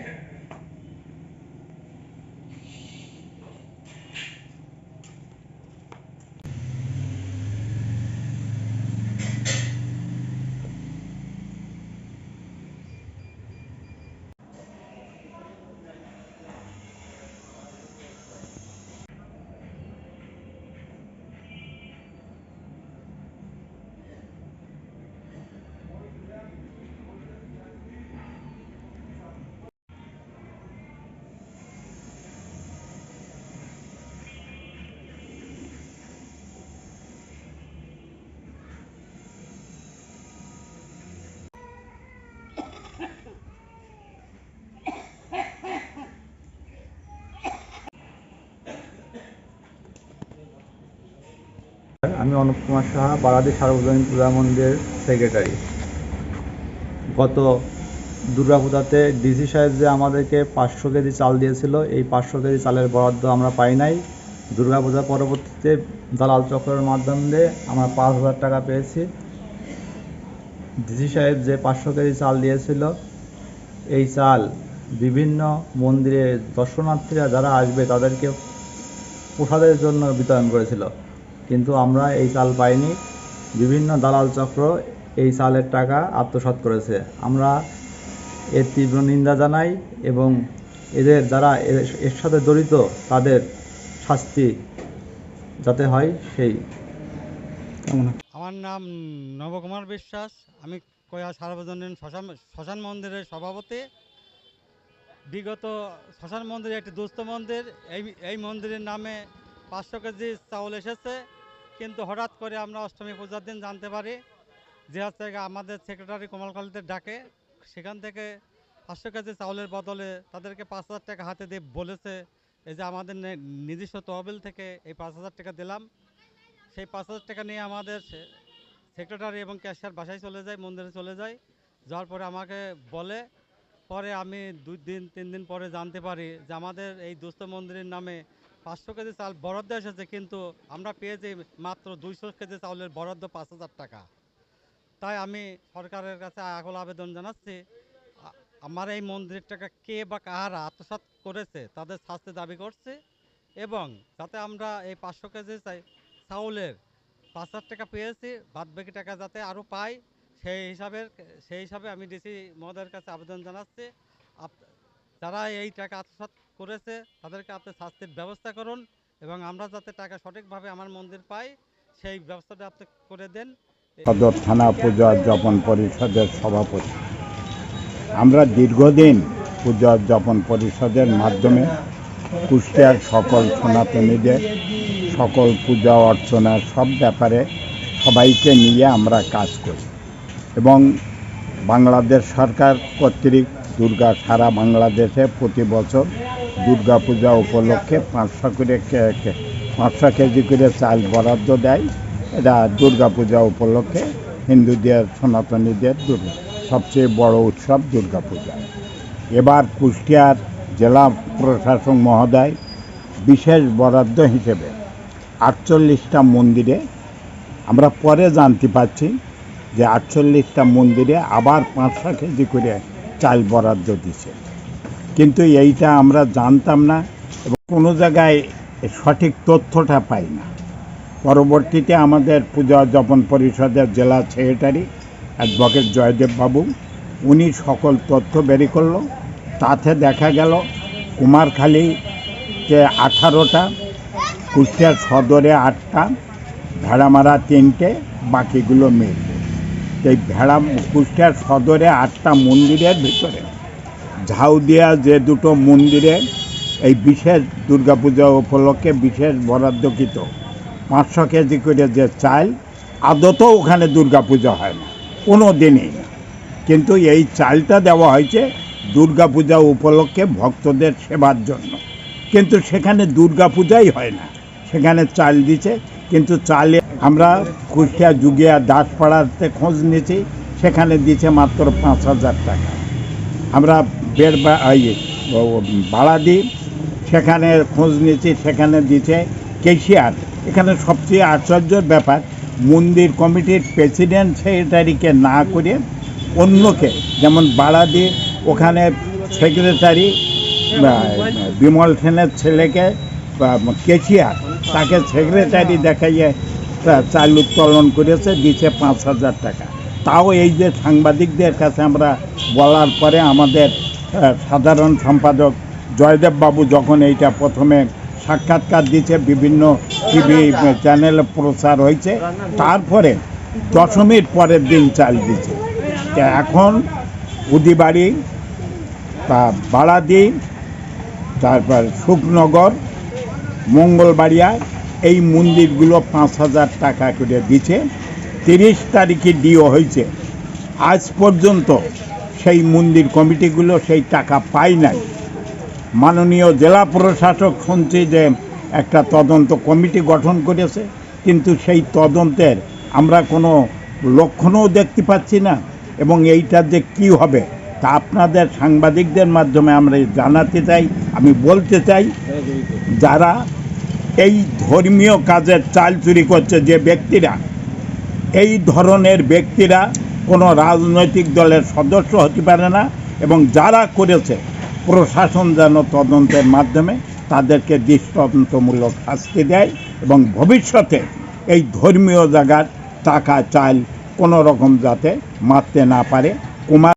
Yeah. আমি অনুপ কুমার সাহা, বারাদি সার্বজনীন পূজা মন্দিরের সেক্রেটারি গত দুর্গাপূজাতে ডিসি সাহেব যে আমাদেরকে পাঁচশো কেজি চাল দিয়েছিল, এই পাঁচশো কেজি চালের বরাদ্দ আমরা পাই নাই। দুর্গাপূজা পরবর্তীতে দালাল চক্রের মাধ্যমে আমরা পাঁচ হাজার টাকা পেয়েছি। ডিসি সাহেব যে পাঁচশো কেজি চাল দিয়েছিল, এই চাল বিভিন্ন মন্দিরে দর্শনার্থীরা যারা আসবে তাদেরকে প্রসাদের জন্য বিতরণ করেছিল। কিন্তু আমরা এই চাল পাইনি। বিভিন্ন দালাল চক্র এই চালের টাকা আত্মসাৎ করেছে। আমরা এর তীব্র নিন্দা জানাই এবং এদের যারা এর- এর সাথে জড়িত, তাদের শাস্তি যাতে হয় সেই। আমার নাম নবকুমার বিশ্বাস। আমি কয়া সার্বজনীন শ্মশান শ্মশান মন্দিরের সভাপতি। বিগত শ্মশান মন্দিরে একটি দুস্থ মন্দির। এই এই মন্দিরের নামে পাঁচশো কেজি চাউল এসেছে। কিন্তু হঠাৎ করে আমরা অষ্টমী পূজার দিন জানতে পারি যে হচ্ছে আমাদের সেক্রেটারি কমলকালীদের ডাকে। সেখান থেকে পাঁচশো কেজি চাউলের বদলে তাদেরকে পাঁচ হাজার টাকা হাতে দিয়ে বলেছে, এই যে আমাদের নিজস্ব তহবিল থেকে এই পাঁচ হাজার টাকা দিলাম। সেই পাঁচ হাজার টাকা নিয়ে আমাদের সেক্রেটারি এবং ক্যাশিয়ার বাসায় চলে যায়, মন্দিরে চলে যায়। যাওয়ার পরে আমাকে বলে, পরে আমি দুই দিন, তিন দিন পরে জানতে পারি যে আমাদের এই দুস্থ মন্দিরের নামে পাঁচশো কেজি চাল বরাদ্দ এসেছে, কিন্তু আমরা পেয়েছি মাত্র দুইশো কেজি চাউলের বরাদ্দ পাঁচ হাজার টাকা। তাই আমি সরকারের কাছে আগল আবেদন জানাচ্ছি আমার এই মন্দিরটাকে কে বা কাহারা আত্মসাৎ করেছে তাদের শাস্তি দাবি করছে এবং যাতে আমরা এই পাঁচশো কেজি চাই, চাউলের পাঁচ হাজার টাকা পেয়েছি বাদ বাকি টাকা যাতে আরও পাই, সেই হিসাবে সেই হিসাবে আমি ডিসি মহোদয়ের কাছে আবেদন জানাচ্ছি। যারা এই টাকা আত্মসাৎ করেছে, তাদেরকে আপনি শাস্তির ব্যবস্থা করুন এবং আমরা যাতে টাকা সঠিকভাবে আমার মন্দির পাই, সেই ব্যবস্থাটা আপনি করে দেন। সদর থানা পূজা উদযাপন পরিষদের সভাপতি। আমরা দীর্ঘদিন পূজা উদযাপন পরিষদের মাধ্যমে কুষ্টিয়ার সকল সনাতনীদের, সকল পূজা অর্চনা সব ব্যাপারে সবাইকে নিয়ে আমরা কাজ করি এবং বাংলাদেশ সরকার কর্তৃক দুর্গা সারা বাংলাদেশে প্রতি বছর দুর্গা পূজা উপলক্ষে পাঁচশো করে পাঁচশো কেজি করে চাল বরাদ্দ দেয়। এটা দুর্গা পূজা উপলক্ষে হিন্দুদের, সনাতনীদের সবচেয়ে বড় উৎসব দুর্গা পূজা। এবার কুষ্টিয়ার জেলা প্রশাসক মহোদয় বিশেষ বরাদ্দ হিসেবে আটচল্লিশটা মন্দিরে, আমরা পরে জানতে পারছি যে আটচল্লিশটা মন্দিরে আবার পাঁচশো কেজি করে চাল বরাদ্দ দিছে কিন্তু এইটা আমরা জানতাম না এবং কোনো জায়গায় সঠিক তথ্যটা পাই না। পরবর্তীতে আমাদের পূজা উদযাপন পরিষদের জেলা সেক্রেটারি অ্যাডভোকেট জয়দেব বাবু, উনি সকল তথ্য বেরি করল। তাতে দেখা গেল কুমারখালীতে আঠারোটা কুষ্টিয়া সদরে আটটা, ভেড়ামারা তিনটে, বাকিগুলো মিলবে এই ভেড়া কুষ্টিয়ার সদরে আটটা মন্দিরের ভিতরে ঝাউদিয়া যে দুটো মন্দিরে এই বিশেষ দুর্গাপূজা উপলক্ষে বিশেষ বরাদ্দকৃত পাঁচশো কেজি করে যে চাল আদতেও ওখানে দুর্গাপূজা হয় না, কোনো দিনই না। কিন্তু এই চালটা দেওয়া হয়েছে দুর্গাপূজা উপলক্ষে ভক্তদের সেবার জন্য। কিন্তু সেখানে দুর্গাপূজাই হয় না, সেখানে চাল দিছে কিন্তু চালে আমরা কুষ্টিয়া যুগিয়া দাসপাড়াতে খোঁজ নিয়েছি, সেখানে দিছে মাত্র পাঁচ হাজার টাকা। আমরা বের বা- ও, ভাড়া দিই সেখানে খোঁজ নিয়েছি সেখানে দিছে কেশিয়ার। এখানে সবচেয়ে আশ্চর্যের ব্যাপার মন্দির কমিটির প্রেসিডেন্ট সেক্রেটারিকে না করে অন্যকে যেমন বাড়া দিয়ে ওখানে সেক্রেটারি বিমল সেনের ছেলেকে কেশিয়ার তাকে সেক্রেটারি দেখাইয়ে চাল উত্তোলন করেছে দিচ্ছে পাঁচ হাজার টাকা। তাও এই যে সাংবাদিকদের কাছে আমরা বলার পরে আমাদের সাধারণ সম্পাদক জয়দেব বাবু যখন এইটা প্রথমে সাক্ষাৎকার দিচ্ছে বিভিন্ন টিভি চ্যানেলে প্রচার হয়েছে, তারপরে দশমীর পরের দিন চাল দিচ্ছে এখন উদিবাড়ি, তা বাড়াদি তারপর সুখনগর মঙ্গলবাড়িয়া এই মন্দিরগুলো পাঁচ হাজার টাকা করে দিচ্ছে তিরিশ তারিখে ডিও হয়েছে। আজ পর্যন্ত সেই মন্দির কমিটিগুলো সেই টাকা পায় নাই। মাননীয় জেলা প্রশাসক শুনছি যে একটা তদন্ত কমিটি গঠন করেছে, কিন্তু সেই তদন্তের আমরা কোনো লক্ষণও দেখতে পাচ্ছি না এবং এইটা যে কি হবে তা আপনাদের সাংবাদিকদের মাধ্যমে আমরা জানাতে চাই, আমি বলতে চাই, যারা এই ধর্মীয় কাজের চাল চুরি করছে যে ব্যক্তিরা এই ধরনের ব্যক্তিরা কোনো রাজনৈতিক দলের সদস্য হতে পারে না এবং যারা করেছে, প্রশাসন যেন তদন্তের মাধ্যমে তাদেরকে দৃষ্টান্তমূলক শাস্তি দেয় এবং ভবিষ্যতে এই ধর্মীয় জায়গার টাকা চাইল কোনো রকম যাতে মারতে না পারে। কুমার